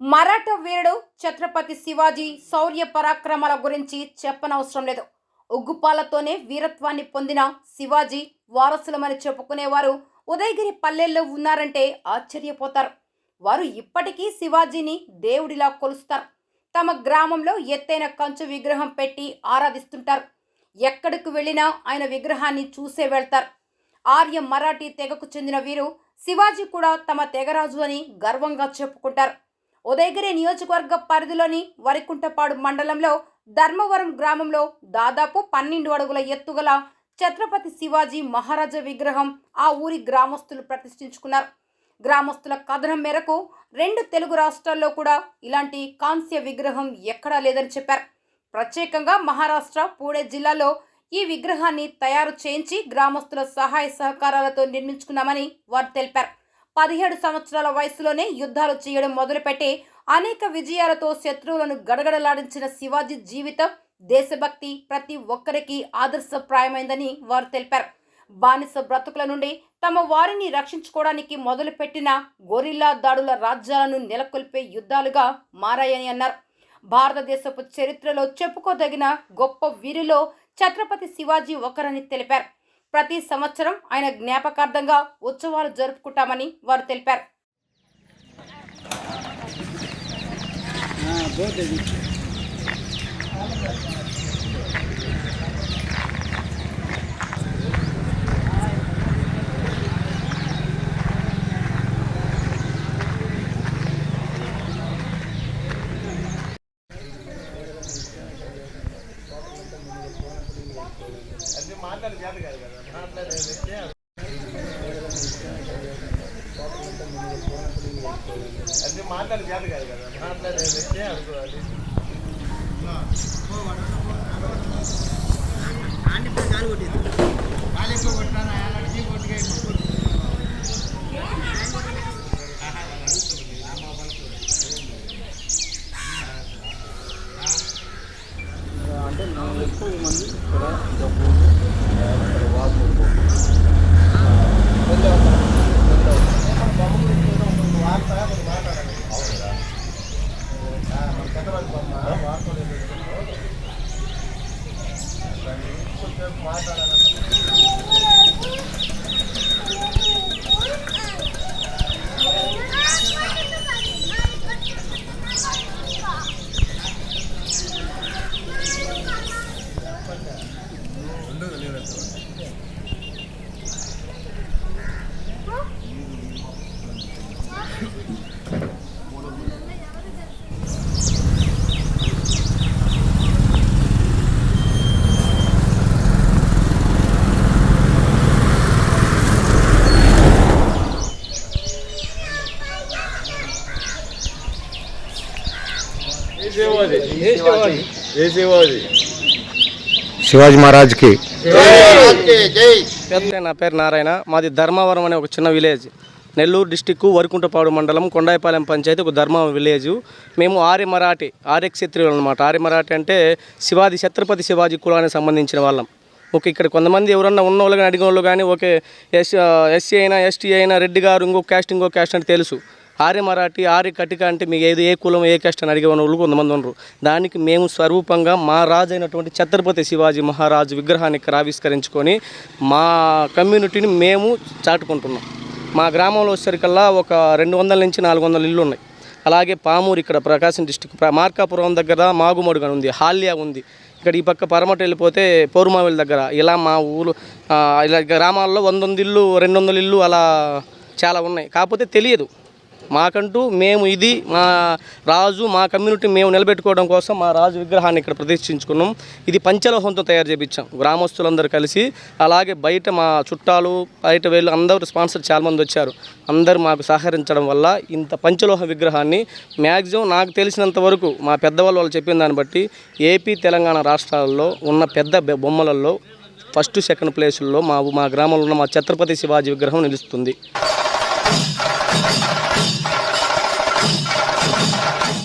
మరాఠా వీరుడు ఛత్రపతి శివాజీ శౌర్య పరాక్రమాల గురించి చెప్పనవసరం లేదు. ఉగ్గుపాలతోనే వీరత్వాన్ని పొందిన శివాజీ వారసులమని చెప్పుకునేవారు ఉదయగిరి పల్లెల్లో ఉన్నారంటే ఆశ్చర్యపోతారు. వారు ఇప్పటికీ శివాజీని దేవుడిలా కొలుస్తారు. తమ గ్రామంలో ఎత్తైన కంచు విగ్రహం పెట్టి ఆరాధిస్తుంటారు. ఎక్కడికి వెళ్ళినా ఆయన విగ్రహాన్ని చూసే వెళ్తారు. ఆర్య మరాఠీ తెగకు చెందిన వీరు శివాజీ కూడా తమ తెగరాజు అని గర్వంగా చెప్పుకుంటారు. ఉదయగిరి నియోజకవర్గ పరిధిలోని వరికుంటపాడు మండలంలో ధర్మవరం గ్రామంలో దాదాపు పన్నెండు అడుగుల ఎత్తుగల ఛత్రపతి శివాజీ మహారాజా విగ్రహం ఆ ఊరి గ్రామస్తులు ప్రతిష్ఠించుకున్నారు. గ్రామస్తుల కథనం మేరకు రెండు తెలుగు రాష్ట్రాల్లో కూడా ఇలాంటి కాంస్య విగ్రహం ఎక్కడా లేదని చెప్పారు. ప్రత్యేకంగా మహారాష్ట్ర పూణే జిల్లాలో ఈ విగ్రహాన్ని తయారు చేయించి గ్రామస్తుల సహాయ సహకారాలతో నిర్మించుకున్నామని వారు తెలిపారు. పదిహేడు సంవత్సరాల వయసులోనే యుద్ధాలు చేయడం మొదలుపెట్టి అనేక విజయాలతో శత్రువులను గడగడలాడించిన శివాజీ జీవితం దేశభక్తి ప్రతి ఒక్కరికి ఆదర్శప్రాయమైందని వారు తెలిపారు. బానిస బ్రతుకుల నుండి తమ వారిని రక్షించుకోవడానికి మొదలుపెట్టిన గొరిల్లా దాడుల రాజ్యాలను నెలకొల్పే యుద్ధాలుగా మారాయని అన్నారు. భారతదేశపు చరిత్రలో చెప్పుకోదగిన గొప్ప వీరిలో ఛత్రపతి శివాజీ ఒకరని తెలిపారు. ప్రతి సంవత్సరం ఆయన జ్ఞాపకార్థంగా ఉత్సవాలు జరుపుకుంటామని వారు తెలిపారు. అది మాట్లాడి చేత కాదు కదా మాట్లాడే వ్యక్తే అనుకోవాలి అంటే నాలుగు ఎక్కువ మంది ఇక్కడ డబ్బు శివాజీ. మహారాజ్కి. నా పేరు నారాయణ. మాది ధర్మవరం అనే ఒక చిన్న విలేజ్. నెల్లూరు డిస్టిక్ వరికుంటపాడు మండలం కొండాయిపాలెం పంచాయతీ ఒక ధర్మ విలేజ్. మేము ఆర్య మరాఠీ ఆర్య క్షత్రియులు అనమాట ఆర్య మరాఠీ అంటే శివాజీ ఛత్రపతి శివాజీ కులానికి సంబంధించిన వాళ్ళం. ఓకే ఇక్కడ కొంతమంది ఎవరన్నా ఉన్న వాళ్ళు కానీ అడిగిన వాళ్ళు కానీ ఓకే ఎస్ ఎస్సీ అయినా ఎస్టీ అయినా రెడ్డి గారు ఇంకో క్యాస్ట్ ఇంకో క్యాస్ట్ అని తెలుసు. ఆర్య మరాఠీ ఆర్య కటిక అంటే మీకు ఏది ఏ కులం ఏ కష్టం అని అడిగే వాళ్ళు కొంతమంది ఉన్నారు దానికి మేము స్వరూపంగా మా రాజు అయినటువంటి ఛత్రపతి శివాజీ మహారాజు విగ్రహాన్ని ఇక్కడ ఆవిష్కరించుకొని మా కమ్యూనిటీని మేము చాటుకుంటున్నాం. మా గ్రామంలో వచ్చేసరికల్లా ఒక రెండు వందల నుంచి నాలుగు వందల ఇల్లు ఉన్నాయి. అలాగే పామూరు ఇక్కడ ప్రకాశం డిస్టిక్ మార్కాపురం దగ్గర మాగుమడుగా ఉంది హాల్యా ఉంది. ఇక్కడ ఈ పక్క పరమట వెళ్ళిపోతే పౌర్మావిల దగ్గర. ఇలా మా ఊరు ఇలా గ్రామాల్లో వంద వంద ఇల్లు రెండు వందల ఇల్లు అలా చాలా ఉన్నాయి. కాకపోతే తెలియదు. మాకంటూ మేము ఇది మా రాజు మా కమ్యూనిటీ మేము నిలబెట్టుకోవడం కోసం మా రాజు విగ్రహాన్ని ఇక్కడ ప్రతిష్ఠించుకున్నాం. ఇది పంచలోహంతో తయారు చేయించాం గ్రామస్తులందరూ కలిసి అలాగే బయట మా చుట్టాలు బయట వీళ్ళు అందరూ స్పాన్సర్ చాలామంది వచ్చారు. అందరూ మాకు సహకరించడం వల్ల ఇంత పంచలోహ విగ్రహాన్ని మ్యాక్సిమం నాకు తెలిసినంత వరకు మా పెద్దవాళ్ళు వాళ్ళు చెప్పిన దాన్ని బట్టి ఏపీ తెలంగాణ రాష్ట్రాల్లో ఉన్న పెద్ద బొమ్మలలో ఫస్ట్ సెకండ్ ప్లేసుల్లో మా మా గ్రామంలో ఉన్న మా ఛత్రపతి శివాజీ విగ్రహం నిలుస్తుంది.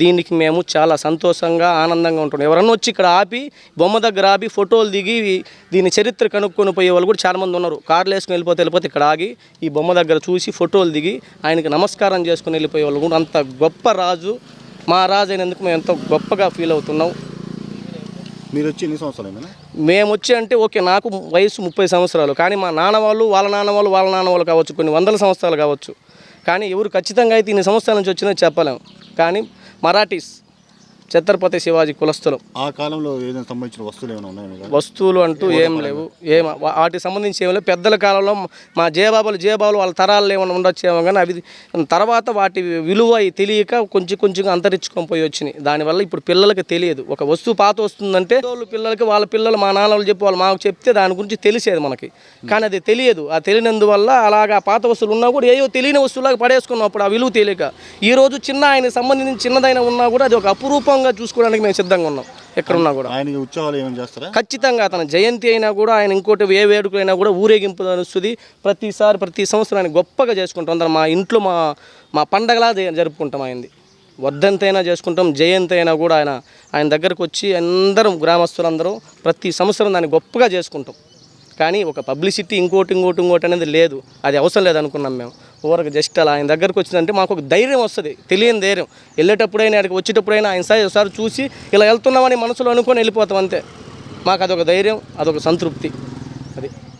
దీనికి మేము చాలా సంతోషంగా ఆనందంగా ఉంటున్నాం. ఎవరన్నా వచ్చి ఇక్కడ ఆపి బొమ్మ దగ్గర ఆపి ఫోటోలు దిగి దీని చరిత్ర కనుక్కొని పోయే వాళ్ళు కూడా చాలామంది ఉన్నారు. కార్లు వేసుకుని వెళ్ళిపోతే వెళ్ళిపోతే ఇక్కడ ఆగి ఈ బొమ్మ దగ్గర చూసి ఫోటోలు దిగి ఆయనకి నమస్కారం చేసుకుని వెళ్ళిపోయే వాళ్ళు కూడా అంత గొప్ప రాజు. మా రాజు అయినందుకు మేము ఎంతో గొప్పగా ఫీల్ అవుతున్నాం. మీరు వచ్చి ఎన్ని సంవత్సరాలు మేము వచ్చి అంటే ఓకే నాకు వయసు ముప్పై సంవత్సరాలు. కానీ మా నాన్న వాళ్ళు వాళ్ళ నాన్న వాళ్ళు వాళ్ళ నాన్న వాళ్ళు కావచ్చు కొన్ని వందల సంవత్సరాలు కావచ్చు. కానీ ఎవరు ఖచ్చితంగా అయితే ఇన్ని సంవత్సరాల నుంచి వచ్చినా చెప్పలేము కానీ మరాఠీస్ ఛత్రపతి శివాజీ కులస్తులం. ఆ కాలంలో ఏదైనా సంబంధించిన వస్తువులు ఏమైనా ఉన్నాయా? వస్తువులు అంటూ ఏం లేవు. ఏం వాటికి సంబంధించి ఏం లేవు. పెద్దల కాలంలో మా జయబాబులు జయబాబులు వాళ్ళ తరాలు ఏమైనా ఉండొచ్చేమో కానీ అవి తర్వాత వాటి విలువ తెలియక కొంచెం కొంచెం అంతరించుకొని పోయి వచ్చినాయి. దానివల్ల ఇప్పుడు పిల్లలకి తెలియదు. ఒక వస్తువు పాత వస్తుందంటే వాళ్ళు పిల్లలకి వాళ్ళ పిల్లలు మా నాన్న వాళ్ళు చెప్పి వాళ్ళు మాకు చెప్తే దాని గురించి తెలిసేది మనకి. కానీ అది తెలియదు. ఆ తెలియనందువల్ల అలాగా పాత వస్తువులు ఉన్నా కూడా ఏయో తెలియని వస్తువులాగా పడేసుకున్నాం అప్పుడు ఆ విలువ తెలియక ఈ రోజు చిన్న ఆయన సంబంధించిన చిన్నదైన ఉన్నా కూడా అది ఒక అపురూపంగా చూసుకోవడానికి మేము సిద్ధంగా ఉన్నాం. ఎక్కడున్నా కూడా. ఆయనకి ఉత్సవాలు ఏమైనా చేస్తారా? ఖచ్చితంగా అతని జయంతి అయినా కూడా ఆయన ఇంకోటి ఏ వేడుకైనా కూడా ఊరేగింపు నడుస్తుంది. ప్రతిసారి ప్రతి సంవత్సరం ఆయన గొప్పగా చేసుకుంటాం. అందరం మా ఇంట్లో మా మా పండగలా జరుపుకుంటాం ఆయనది. వర్ధంతి అయినా చేసుకుంటాం జయంతి అయినా కూడా ఆయన ఆయన దగ్గరకు వచ్చి అందరం గ్రామస్తులందరం ప్రతి సంవత్సరం దాన్ని గొప్పగా చేసుకుంటాం. కానీ ఒక పబ్లిసిటీ ఇంకోటి ఇంకోటి ఇంకోటి అనేది లేదు. అది అవసరం లేదు అనుకున్నాం మేము. ఊరకు జస్ట్ అలా ఆయన దగ్గరకు వచ్చిందంటే మాకు ఒక ధైర్యం వస్తుంది తెలియని ధైర్యం. వెళ్ళేటప్పుడైనా అక్కడికి వచ్చేటప్పుడైనా ఆయన సారి ఒకసారి చూసి ఇలా వెళ్తున్నామని మనసులో అనుకొని వెళ్ళిపోతాం అంతే. మాకు అదొక ధైర్యం అదొక సంతృప్తి.